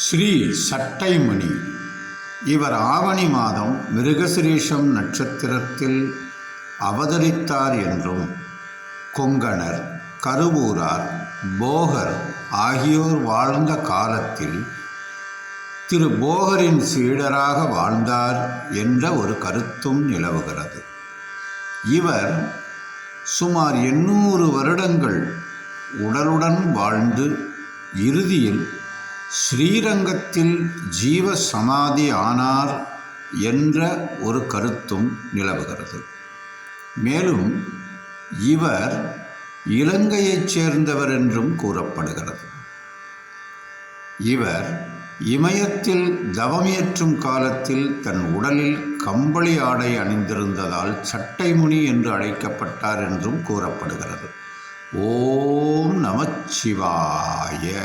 ஸ்ரீ சட்டைமணி. இவர் ஆவணி மாதம் மிருகசிரீஷம் நட்சத்திரத்தில் அவதரித்தார் என்றும் கொங்கணர் கருவூரார் போகர் ஆகியோர் வாழ்ந்த காலத்தில் திரு போகரின் சீடராக வாழ்ந்தார் என்ற ஒரு கருத்தும் நிலவுகிறது. இவர் சுமார் எண்ணூறு வருடங்கள் உடலுடன் வாழ்ந்து இறுதியில் ஸ்ரீரங்கத்தில் ஜீவ சமாதி ஆனார் என்ற ஒரு கருத்தும் நிலவுகிறது. மேலும் இவர் இலங்கையைச் சேர்ந்தவர் என்றும் கூறப்படுகிறது. இவர் இமயத்தில் தவமியற்றும் காலத்தில் தன் உடலில் கம்பளி ஆடை அணிந்திருந்ததால் சட்டைமுனி என்று அழைக்கப்பட்டார் என்றும் கூறப்படுகிறது. ஓம் நமச்சிவாய.